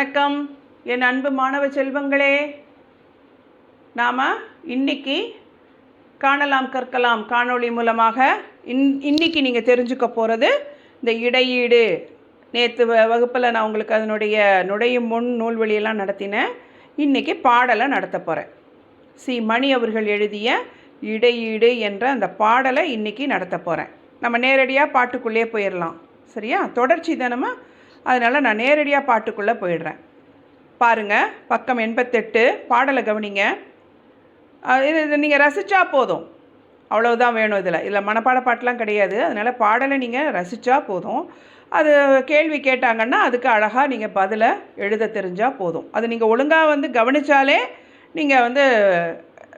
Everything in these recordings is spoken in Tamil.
வணக்கம். என் அன்பு மாணவ செல்வங்களே நாம் இன்னைக்கு காணலாம் கற்கலாம் காணொளி மூலமாக. இன் இன்னைக்கு நீங்கள் தெரிஞ்சுக்க போகிறது இந்த இடையீடு. நேற்று வகுப்பில் நான் உங்களுக்கு அதனுடைய நுழையும் முன் நூல்வழியெல்லாம் நடத்தினேன் இன்னைக்கு பாடலை நடத்த போகிறேன் சி. மணி அவர்கள் எழுதிய இடையீடு என்ற அந்த பாடலை இன்னைக்கு நடத்த போகிறேன் நம்ம நேரடியாக பாட்டுக்குள்ளே போயிடலாம் சரியா? தொடர்ச்சி தானமாக அதனால் நான் நேரடியாக பாட்டுக்குள்ளே போயிடுறேன். பாருங்கள் பக்கம் எண்பத்தெட்டு பாடலை கவனிங்க. இது இது நீங்கள் ரசித்தா போதும். அவ்வளவுதான் வேணும் இதில். இதில் மனப்பாட பாட்டெலாம் கிடையாது. அதனால் பாடலை நீங்கள் ரசித்தா போதும். அது கேள்வி கேட்டாங்கன்னா அதுக்கு அழகாக நீங்கள் பதிலை எழுத தெரிஞ்சால் போதும். அது நீங்கள் ஒழுங்காக வந்து கவனித்தாலே நீங்கள் வந்து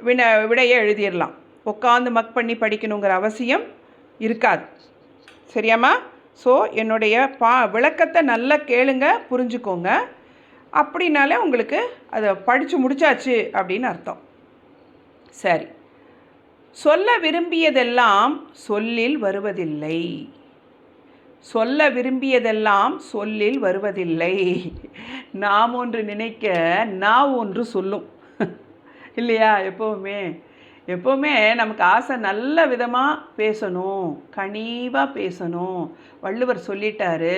வின விடையை எழுதிடலாம். உட்காந்து மக் பண்ணி படிக்கணுங்கிற அவசியம் இருக்காது. சரியாம்மா? ஸோ என்னுடைய பா விளக்கத்தை நல்லா கேளுங்க புரிஞ்சுக்கோங்க. அப்படின்னாலே உங்களுக்கு அதை படித்து முடிச்சாச்சு அப்படின்னு அர்த்தம். சரி. சொல்ல விரும்பியதெல்லாம் சொல்லில் வருவதில்லை. சொல்ல விரும்பியதெல்லாம் சொல்லில் வருவதில்லை. நாம் ஒன்று நினைக்க நான் ஒன்று சொல்லும். இல்லையா எப்போவுமே? எப்போவுமே நமக்கு ஆசை நல்ல விதமாக பேசணும் கனிவாக பேசணும். வள்ளுவர் சொல்லிட்டாரு.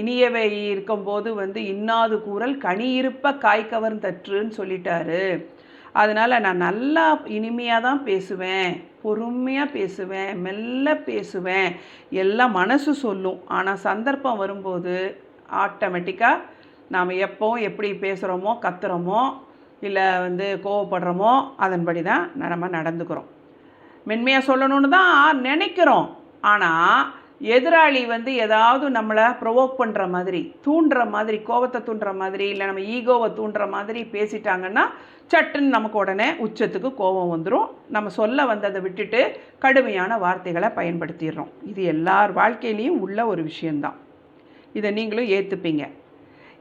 இனியவை இருக்கும்போது வந்து இன்னாது கூறல் கனி இருப்ப காய் கவர்ந்தற்றுன்னு சொல்லிட்டாரு. அதனால் நான் நல்லா இனிமையாக தான் பேசுவேன் பொறுமையாக பேசுவேன் மெல்ல பேசுவேன். எல்லாம் மனசு சொல்லும். ஆனால் சந்தர்ப்பம் வரும்போது ஆட்டோமேட்டிக்காக நாம் எப்போவும் எப்படி பேசுகிறோமோ கத்துறோமோ இல்லை வந்து கோவப்படுறோமோ அதன்படி தான் நம்ம நடந்துக்கிறோம். மென்மையாக சொல்லணும்னு தான் நினைக்கிறோம். ஆனால் எதிராளி வந்து ஏதாவது நம்மளை ப்ரொவோக் பண்ணுற மாதிரி தூண்டுற மாதிரி கோபத்தை தூண்டுற மாதிரி இல்லை நம்ம ஈகோவை தூண்டுற மாதிரி பேசிட்டாங்கன்னா சட்டுன்னு நமக்கு உடனே உச்சத்துக்கு கோபம் வந்துடும் நம்ம சொல்ல வந்ததை விட்டுட்டு கடுமையான வார்த்தைகளை பயன்படுத்திடுறோம். இது எல்லார் வாழ்க்கையிலையும் உள்ள ஒரு விஷயந்தான் இதை நீங்களும் ஏற்றுப்பீங்க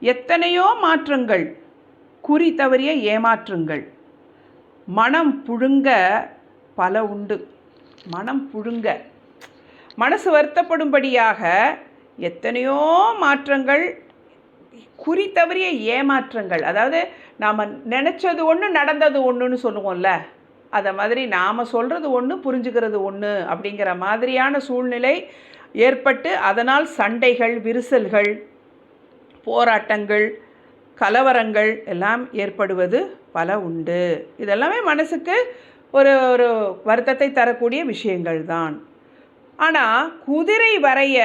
எத்தனையோ மாற்றங்கள் குறி தவறிய ஏமாற்றுங்கள். மனம் புழுங்க பல உண்டு. மனம் புழுங்க. மனசு வருத்தப்படும்படியாக எத்தனையோ மாற்றங்கள் குறி தவறிய ஏமாற்றங்கள். அதாவது நாம் நினச்சது ஒன்று நடந்தது ஒன்றுன்னு சொல்லுவோம்ல. அதை மாதிரி நாம் சொல்கிறது ஒன்று புரிஞ்சுக்கிறது ஒன்று அப்படிங்கிற மாதிரியான சூழ்நிலை ஏற்பட்டு அதனால் சண்டைகள் விரிசல்கள் போராட்டங்கள் கலவரங்கள் எல்லாம் ஏற்படுவது பல உண்டு. இதெல்லாமே மனசுக்கு ஒரு ஒரு வருத்தத்தை தரக்கூடிய விஷயங்கள் தான். ஆனால் குதிரை வரைய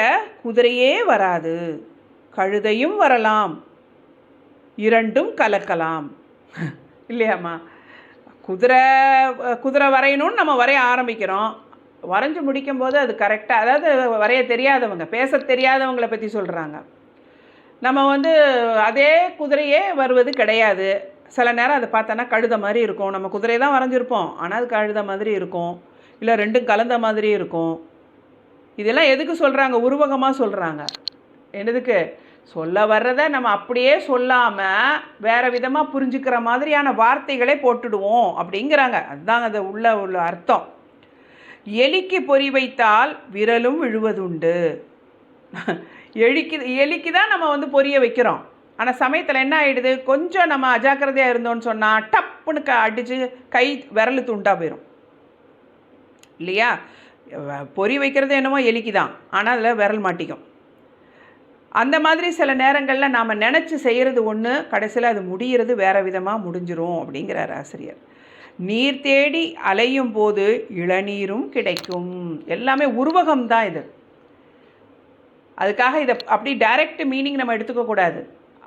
குதிரையே வராது. கழுதையும் வரலாம். இரண்டும் கலக்கலாம். இல்லையாம்மா? குதிரை குதிரை வரையணும்னு நம்ம வரைய ஆரம்பிக்கிறோம். வரைஞ்சி முடிக்கும்போது அது கரெக்டாக அதாவது வரைய தெரியாதவங்க பேச தெரியாதவங்களை பற்றி சொல்கிறாங்க நம்ம வந்து அதே குதிரையே வருவது கிடையாது. சில நேரம் அதை பார்த்தோன்னா கழுத மாதிரி இருக்கும். நம்ம குதிரை தான் வரைஞ்சிருப்போம். ஆனால் அது கழுத மாதிரி இருக்கும். இல்லை ரெண்டும் கலந்த மாதிரி இருக்கும். இதெல்லாம் எதுக்கு சொல்கிறாங்க உருவகமாக சொல்கிறாங்க என்னதுக்கு? சொல்ல வர்றதை நம்ம அப்படியே சொல்லாமல் வேறு விதமாக புரிஞ்சுக்கிற மாதிரியான வார்த்தைகளே போட்டுடுவோம் அப்படிங்கிறாங்க. அதுதாங்க அது உள்ள உள்ள அர்த்தம். எலிக்கு பொறி வைத்தால் விரலும் விழுவதுண்டு. எலிக்கு எலிக்கு தான் நம்ம வந்து பொரிய வைக்கிறோம். ஆனால் சமயத்தில் என்ன ஆகிடுது கொஞ்சம் நம்ம அஜாக்கிரதையாக இருந்தோம்னு சொன்னால் டப்புன்னு க அடித்து கை விரல் துண்டாக போயிடும் இல்லையா? வ- பொறி வைக்கிறது என்னமோ எலிக்கு தான் ஆனால் அதில் விரல் மாட்டிக்கும். அந்த மாதிரி சில நேரங்களில் நாம் நினச்சி செய்கிறது ஒன்று கடைசியில் அது முடிகிறது வேறு விதமாக முடிஞ்சிரும் அப்படிங்கிறார் ஆசிரியர். நீர் தேடி அலையும் போது இளநீரும் கிடைக்கும். எல்லாமே உருவகம் தான் இது. அதுக்காக இதை அப்படி டைரக்ட் மீனிங் நம்ம எடுத்துக்கக்கூடாது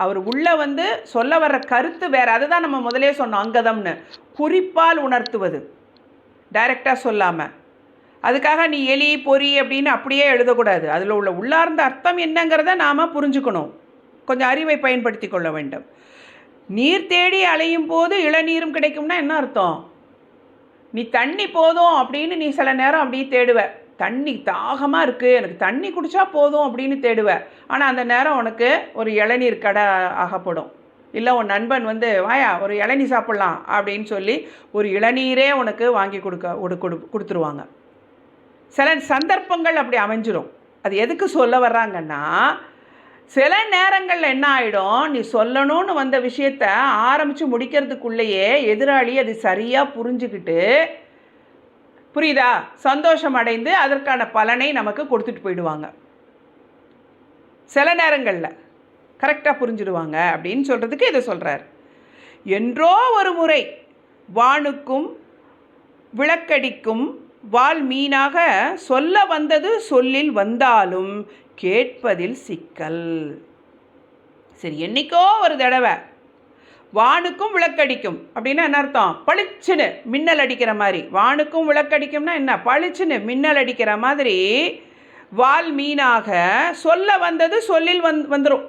அவர் உள்ளே வந்து சொல்ல வர்ற கருத்து வேறு அதுதான் நம்ம முதலே சொன்னோம் அங்கதம்னு. குறிப்பால் உணர்த்துவது. டைரெக்டாக சொல்லாமல் அதுக்காக நீ எலி பொறி அப்படின்னு அப்படியே எழுதக்கூடாது. அதில் உள்ள உள்ளார்ந்த அர்த்தம் என்னங்கிறத நாம் புரிஞ்சுக்கணும். கொஞ்சம் அறிவை பயன்படுத்தி கொள்ள வேண்டும். நீர் தேடி அலையும் போது இளநீரும் கிடைக்கும்னா என்ன அர்த்தம்? நீ தண்ணி போதும் அப்படின்னு நீ சில நேரம் அப்படியே தேடுவ. தண்ணி தாகமாக இருக்குது எனக்கு தண்ணி குடித்தா போதும் அப்படின்னு தேடுவேன். ஆனால் அந்த நேரம் உனக்கு ஒரு இளநீர் கடை ஆகப்படும். இல்லை உன் நண்பன் வந்து வாயா ஒரு இளநீ சாப்பிட்லாம் அப்படின்னு சொல்லி ஒரு இளநீரே உனக்கு வாங்கி கொடுக்க கொடு கொடு கொடுத்துருவாங்க. சில சந்தர்ப்பங்கள் அப்படி அமைஞ்சிடும் அது எதுக்கு சொல்ல வர்றாங்கன்னா சில நேரங்களில் என்ன ஆகிடும் நீ சொல்லணும்னு வந்த விஷயத்த ஆரம்பித்து முடிக்கிறதுக்குள்ளேயே எதிராளி அது சரியாக புரிஞ்சுக்கிட்டு புரியுதா? சந்தோஷம் அடைந்து அதற்கான பலனை நமக்கு கொடுத்துட்டு போயிடுவாங்க. சில நேரங்களில் கரெக்டாக புரிஞ்சிடுவாங்க அப்படின்னு சொல்கிறதுக்கு இதை சொல்கிறார் என்றோ ஒரு முறை வானுக்கும் விளக்கடிக்கும் வால் மீனாக சொல்ல வந்தது சொல்லில் வந்தாலும் கேட்பதில் சிக்கல். சரி என்னைக்கோ ஒரு தடவை வானுக்கும் விளக்கடிக்கும். அப்படின்னா என்ன அர்த்தம்? பளிச்சுன்னு மின்னல் அடிக்கிற மாதிரி. வானுக்கும் விளக்கடிக்கும்னா என்ன? பளிச்சுன்னு மின்னல் அடிக்கிற மாதிரி வால் மீனாக சொல்ல வந்தது சொல்லில் வந் வந்துடும்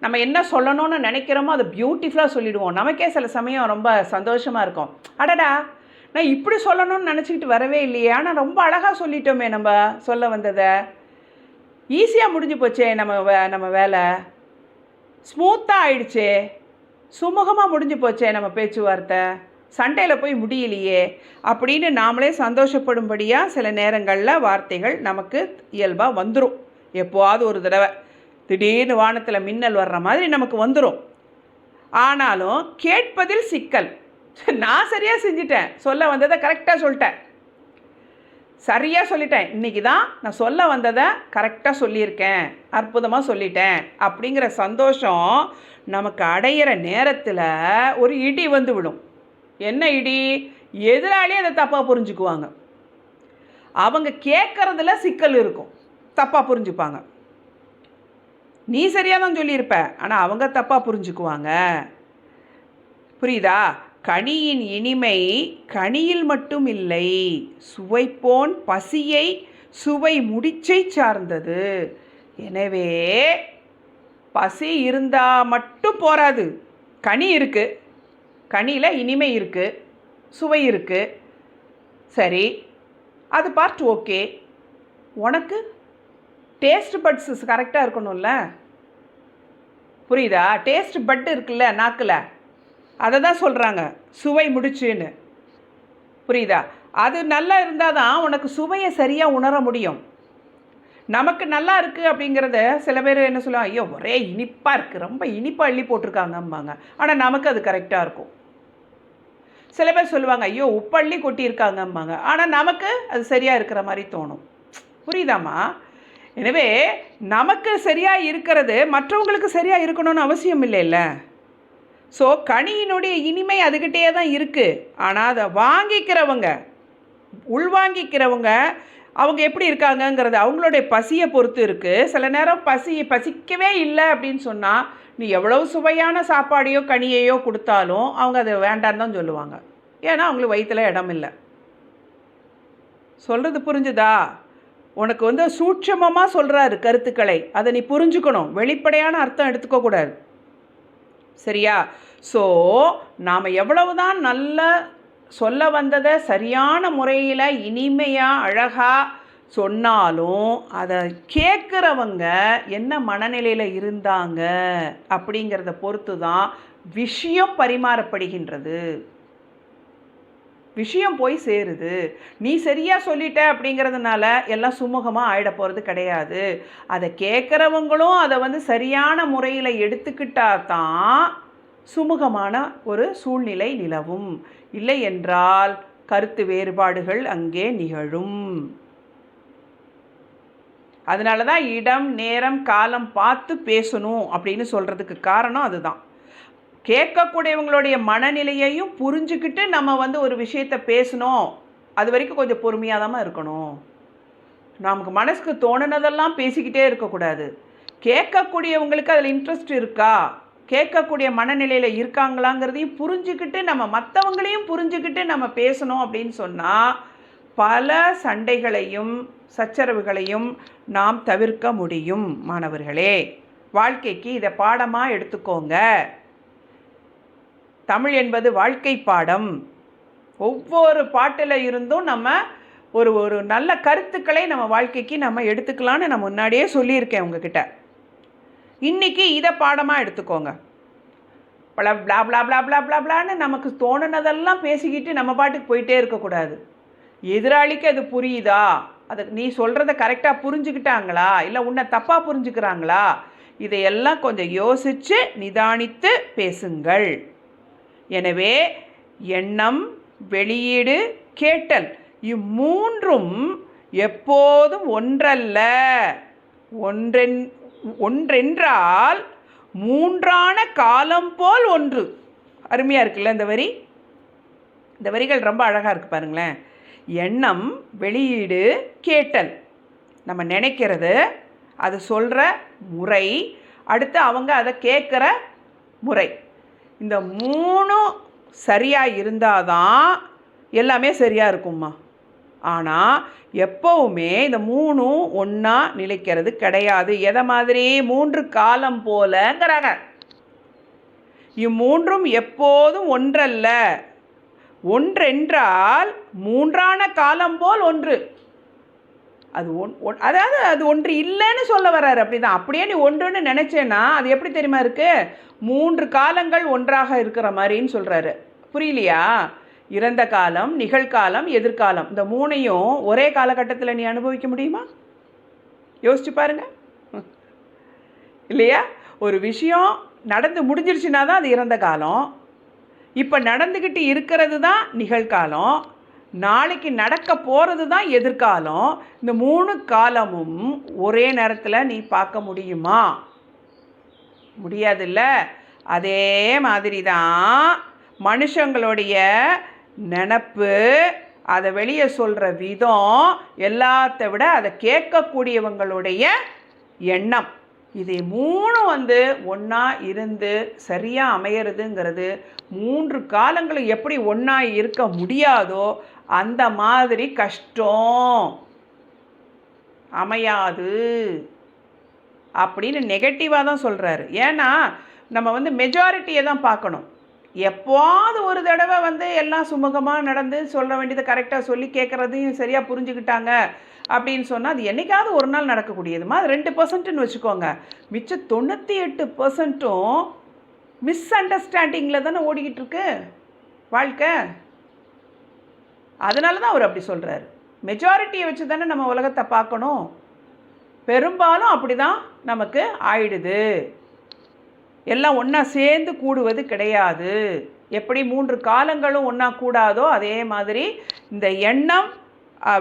நம்ம என்ன சொல்லணும்னு நினைக்கிறோமோ அதை பியூட்டிஃபுல்லாக சொல்லிடுவோம். நமக்கே சில சமயம் ரொம்ப சந்தோஷமாக இருக்கும். அடடா! நான் இப்படி சொல்லணும்னு நினச்சிக்கிட்டு வரவே இல்லையே. ஆனால் ரொம்ப அழகாக சொல்லிட்டோமே நம்ம சொல்ல வந்ததை. ஈஸியாக முடிஞ்சு போச்சே நம்ம வே நம்ம வேலை. ஸ்மூத்தாக ஆயிடுச்சே. சுமூகமாக முடிஞ்சு போச்சே நம்ம பேச்சுவார்த்தை. சண்டையில் போய் முடியலையே. அப்படின்னு நாமளே சந்தோஷப்படும்படியாக சில நேரங்களில் வார்த்தைகள் நமக்கு இயல்பாக வந்துடும் எப்போவாவது ஒரு தடவை. திடீர்னு வானத்தில் மின்னல் வர்ற மாதிரி நமக்கு வந்துடும் ஆனாலும் கேட்பதில் சிக்கல். நான் சரியாக செஞ்சிட்டேன். சொல்ல வந்ததை கரெக்டாக சொல்லிட்டேன். சரியாக சொல்லிட்டேன். இன்றைக்கி தான் நான் சொல்ல வந்ததை கரெக்டாக சொல்லியிருக்கேன். அற்புதமாக சொல்லிட்டேன். அப்படிங்கிற சந்தோஷம் நமக்கு அடையிற நேரத்தில் ஒரு இடி வந்து விடும். என்ன இடி? எதிராளியே அதை தப்பாக புரிஞ்சுக்குவாங்க. அவங்க கேட்குறதுல சிக்கல் இருக்கும். தப்பாக புரிஞ்சுப்பாங்க. நீ சரியாக தான் சொல்லியிருப்ப. ஆனால் அவங்க தப்பாக புரிஞ்சுக்குவாங்க. புரியுதா? கனியின் இனிமை கனியில் மட்டும் இல்லை சுவைப்போன் பசியை சுவை முடிச்சை சார்ந்தது. எனவே பசி இருந்தால் மட்டும் போராது கனி இருக்குது கனியில் இனிமை இருக்குது சுவை இருக்குது சரி அது பார்ட் ஓகே உனக்கு டேஸ்ட் பட்ஸ் கரெக்டாக இருக்கணும்ல? புரியுதா? டேஸ்ட் பட் இருக்குல்ல நாக்கில்? அதை தான் சொல்கிறாங்க சுவை முடிச்சுன்னு. புரியுதா? அது நல்லா இருந்தால் தான் உனக்கு சுவையை சரியாக உணர முடியும். நமக்கு நல்லா இருக்குது அப்படிங்கிறத சில பேர் என்ன சொல்லுவாங்க ஐயோ ஒரே இனிப்பாக இருக்குது ரொம்ப இனிப்பாக அள்ளி போட்டிருக்காங்கம்பாங்க. ஆனால் நமக்கு அது கரெக்டாக இருக்கும். சில பேர் சொல்லுவாங்க ஐயோ உப்பள்ளி கொட்டியிருக்காங்கம்பாங்க. ஆனால் நமக்கு அது சரியாக இருக்கிற மாதிரி தோணும். புரியுதாம்மா? எனவே நமக்கு சரியாக இருக்கிறது மற்றவங்களுக்கு சரியாக இருக்கணும்னு அவசியம் இல்லைல்ல. ஸோ கனியினுடைய இனிமை அதுக்கிட்டே தான் இருக்குது ஆனால் அதை வாங்கிக்கிறவங்க உள்வாங்கிக்கிறவங்க அவங்க எப்படி இருக்காங்கங்கிறது அவங்களுடைய பசியை பொறுத்து இருக்குது சில நேரம் பசி பசிக்கவே இல்லை அப்படின்னு சொன்னால் நீ எவ்வளவு சுவையான சாப்பாடையோ கனியையோ கொடுத்தாலும் அவங்க அதை வேண்டான்னு தான் சொல்லுவாங்க. ஏன்னா அவங்களுக்கு வயிற்றில் இடம் இல்லை. சொல்கிறது புரிஞ்சுதா? உனக்கு வந்து சூட்சமமாக சொல்கிறாரு கருத்துக்களை. அதை நீ புரிஞ்சுக்கணும். வெளிப்படையான அர்த்தம் எடுத்துக்கக்கூடாது. சரியா? ஸோ நாம் எவ்வளவுதான் நல்ல சொல்ல வந்ததை சரியான முறையில் இனிமையாக அழகாக சொன்னாலும் அதை கேட்குறவங்க என்ன மனநிலையில் இருந்தாங்க அப்படிங்கிறத பொறுத்து தான் விஷயம் பரிமாறப்படுகின்றது. விஷயம் போய் சேருது. நீ சரியாக சொல்லிட்ட அப்படிங்கிறதுனால எல்லாம் சுமூகமாக ஆயிட போகிறது கிடையாது. அதை கேட்குறவங்களும் அதை வந்து சரியான முறையில் எடுத்துக்கிட்டா தான் சுமூகமான ஒரு சூழ்நிலை நிலவும். இல்லை என்றால் கருத்து வேறுபாடுகள் அங்கே நிகழும். அதனால தான் இடம் நேரம் காலம் பார்த்து பேசணும் அப்படின்னு சொல்கிறதுக்கு காரணம் அதுதான். கேட்கக்கூடியவங்களுடைய மனநிலையையும் புரிஞ்சுக்கிட்டு நம்ம வந்து ஒரு விஷயத்தை பேசணும். அது வரைக்கும் கொஞ்சம் பொறுமையாக தான் இருக்கணும். நமக்கு மனசுக்கு தோணுனதெல்லாம் பேசிக்கிட்டே இருக்கக்கூடாது. கேட்கக்கூடியவங்களுக்கு அதில் இன்ட்ரெஸ்ட் இருக்கா? கேட்கக்கூடிய மனநிலையில் இருக்காங்களாங்கிறதையும் புரிஞ்சுக்கிட்டு நம்ம மற்றவங்களையும் புரிஞ்சுக்கிட்டு நம்ம பேசணும் அப்படின்னு சொன்னால் பல சண்டைகளையும் சச்சரவுகளையும் நாம் தவிர்க்க முடியும் மாணவர்களே. வாழ்க்கைக்கு இதை பாடமாக எடுத்துக்கோங்க. தமிழ் என்பது வாழ்க்கை பாடம். ஒவ்வொரு பாட்டில் இருந்தும் நம்ம ஒரு ஒரு நல்ல கருத்துக்களை நம்ம வாழ்க்கைக்கு நம்ம எடுத்துக்கலான்னு நான் முன்னாடியே சொல்லியிருக்கேன் உங்ககிட்ட. இன்னைக்கு இதை பாடமாக எடுத்துக்கோங்க. பல பிளா பிளா பிளா பிளா பிளா பிளான்னு நமக்கு தோணுனதெல்லாம் பேசிக்கிட்டு நம்ம பாட்டுக்கு போயிட்டே இருக்கக்கூடாது எதிராளிக்கு அது புரியுதா? அது நீ சொல்கிறத கரெக்டாக புரிஞ்சுக்கிட்டாங்களா? இல்லை உன்னை தப்பாக புரிஞ்சுக்கிறாங்களா? இதையெல்லாம் கொஞ்சம் யோசித்து நிதானித்து பேசுங்கள். எனவே எண்ணம் வெளியீடு கேட்டல். இம்மூன்றும் எப்போதும் ஒன்றல்ல. ஒன்றென் ஒன்றென்றால் மூன்றான காலம் போல் ஒன்று. அருமையாக இருக்குல்ல இந்த வரி? இந்த வரிகள் ரொம்ப அழகாக இருக்குது பாருங்களேன். எண்ணம் வெளியீடு கேட்டல். நம்ம நினைக்கிறது அது சொல்கிற முறை அடுத்து அவங்க அதை கேட்குற முறை. இந்த மூணும் சரியாக இருந்தால் தான் எல்லாமே சரியாக இருக்கும்மா. ஆனால் எப்போவுமே இந்த மூணும் ஒன்றா நிலைக்கிறது கிடையாது. எதை மாதிரி? மூன்று காலம் போலங்கிறாங்க. இம்மூன்றும் எப்போதும் ஒன்றல்ல. ஒன்றென்றால் மூன்றான காலம் போல் ஒன்று. அது ஒன் ஒன் அதாவது அது ஒன்று இல்லைன்னு சொல்ல வர்றாரு. அப்படி தான் அப்படியே நீ ஒன்றுன்னு நினச்சேன்னா அது எப்படி தெரியுமா இருக்குது மூன்று காலங்கள் ஒன்றாக இருக்கிற மாதிரின்னு சொல்கிறாரு புரியலையா? இறந்த காலம் நிகழ்காலம் எதிர்காலம். இந்த மூணையும் ஒரே காலகட்டத்தில் நீ அனுபவிக்க முடியுமா? யோசிச்சு பாருங்க. இல்லையா? ஒரு விஷயம் நடந்து முடிஞ்சிருச்சுன்னா தான் அது இறந்த காலம். இப்போ நடந்துக்கிட்டு இருக்கிறது தான் நிகழ்காலம். நாளைக்கு நடக்க போகிறது தான் எதிர்காலம். இந்த மூணு காலமும் ஒரே நேரத்தில் நீ பார்க்க முடியுமா? முடியாதுல்ல? அதே மாதிரி தான் மனுஷங்களுடைய நினப்பு அதை வெளியே சொல்கிற விதம் எல்லாத்த விட அதை கேட்கக்கூடியவங்களுடைய எண்ணம். இது மூணு வந்து ஒன்றா இருந்து சரியாக அமையிறதுங்கிறது மூன்று காலங்களும் எப்படி ஒன்றா இருக்க முடியாதோ அந்த மாதிரி கஷ்டம். அமையாது. அப்படின்னு நெகட்டிவாக தான் சொல்கிறாரு ஏன்னா நம்ம வந்து மெஜாரிட்டியை தான் பார்க்கணும். எப்போது ஒரு தடவை வந்து எல்லாம் சுமூகமாக நடந்து சொல்ல வேண்டியதை கரெக்டாக சொல்லி கேட்குறதையும் சரியாக புரிஞ்சுக்கிட்டாங்க அப்படின்னு சொன்னால் அது என்றைக்காவது ஒரு நாள் நடக்கக்கூடியதுமா? அது ரெண்டு பர்சன்ட்டுன்னு வச்சுக்கோங்க. மிச்சம் தொண்ணூற்றி எட்டு பர்சன்ட்டும் மிஸ் அண்டர்ஸ்டாண்டிங்கில் தானே ஓடிக்கிட்டு இருக்கு வாழ்க்கை. அதனால தான் அவர் அப்படி சொல்கிறாரு மெஜாரிட்டியை வச்சு தானே நம்ம உலகத்தை பார்க்கணும். பெரும்பாலும் அப்படி தான் நமக்கு ஆயிடுது. எல்லாம் ஒன்றா சேர்ந்து கூடுவது கிடையாது. எப்படி மூன்று காலங்களும் ஒன்றா கூடாதோ அதே மாதிரி இந்த எண்ணம்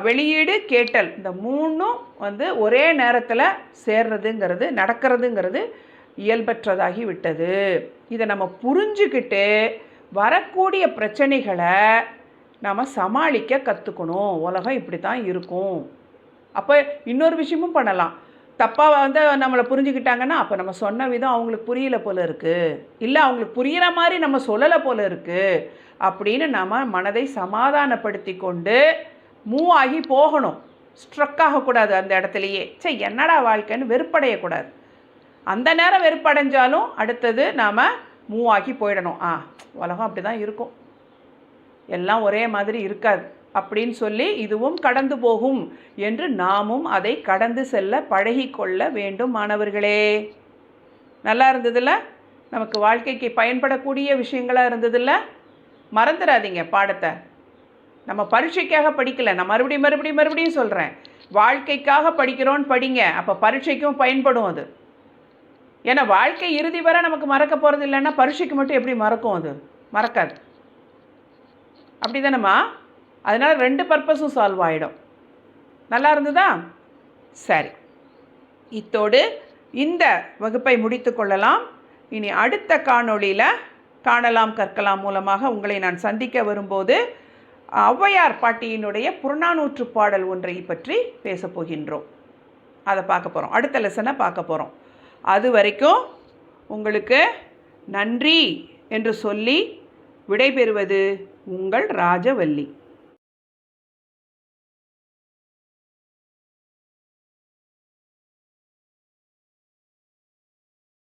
வெளியீடு கேட்டல் இந்த மூணும் வந்து ஒரே நேரத்தில் சேர்றதுங்கிறது நடக்கிறதுங்கிறது இயல்பற்றதாகி விட்டது. இதை நம்ம புரிஞ்சுக்கிட்டு வரக்கூடிய பிரச்சனைகளை நாம் சமாளிக்க கற்றுக்கணும் உலகம் இப்படி தான் இருக்கும். அப்போ இன்னொரு விஷயமும் பண்ணலாம். தப்பாக வந்து நம்மளை புரிஞ்சுக்கிட்டாங்கன்னா அப்போ நம்ம சொன்ன விதம் அவங்களுக்கு புரியல போல இருக்குது இல்லை அவங்களுக்கு புரிகிற மாதிரி நம்ம சொல்லலை போல இருக்குது அப்படின்னு நம்ம மனதை சமாதானப்படுத்தி கொண்டு மூவ் ஆகி போகணும். ஸ்ட்ரக் ஆகக்கூடாது அந்த இடத்துலையே. சே என்னடா வாழ்க்கைன்னு வெறுப்படையக்கூடாது. அந்த நேரம் வெறுப்படைஞ்சாலும் அடுத்தது நாம் மூவ் ஆகி போயிடணும். ஆ உலகம் அப்படி தான் இருக்கும். எல்லாம் ஒரே மாதிரி இருக்காது. அப்படின்னு சொல்லி இதுவும் கடந்து போகும் என்று நாமும் அதை கடந்து செல்ல பழகிக்கொள்ள வேண்டும் மாணவர்களே. நல்லா இருந்ததில்ல நமக்கு வாழ்க்கைக்கு பயன்படக்கூடிய விஷயங்களாக இருந்ததில்ல மறந்துடாதீங்க பாடத்தை. நம்ம பரீட்சைக்காக படிக்கலை. நான் மறுபடியும் மறுபடியும் மறுபடியும் சொல்கிறேன் வாழ்க்கைக்காக படிக்கிறோன்னு படிங்க. அப்போ பரீட்சைக்கும் பயன்படும் அது. ஏன்னா வாழ்க்கை இறுதி வரை நமக்கு மறக்க போகிறது இல்லைன்னா பரீட்சைக்கு மட்டும் எப்படி மறக்கும் அது? மறக்காது. அப்படி தானேம்மா அதனால் ரெண்டு பர்பஸும் சால்வ் ஆகிடும் நல்லா இருந்ததா? சரி. இத்தோடு இந்த வகுப்பை முடித்து கொள்ளலாம். இனி அடுத்த காணொளியில் காணலாம் கற்கலாம் மூலமாக உங்களை நான் சந்திக்க வரும்போது ஔவையார் பாட்டியினுடைய புறநானூற்று பாடல் ஒன்றை பற்றி பேசப் போகின்றோம். அதை பார்க்க போகிறோம் அடுத்த லெசனை பார்க்க போகிறோம் அது வரைக்கும் உங்களுக்கு நன்றி என்று சொல்லி விடைபெறுவது உங்கள் ராஜவல்லி.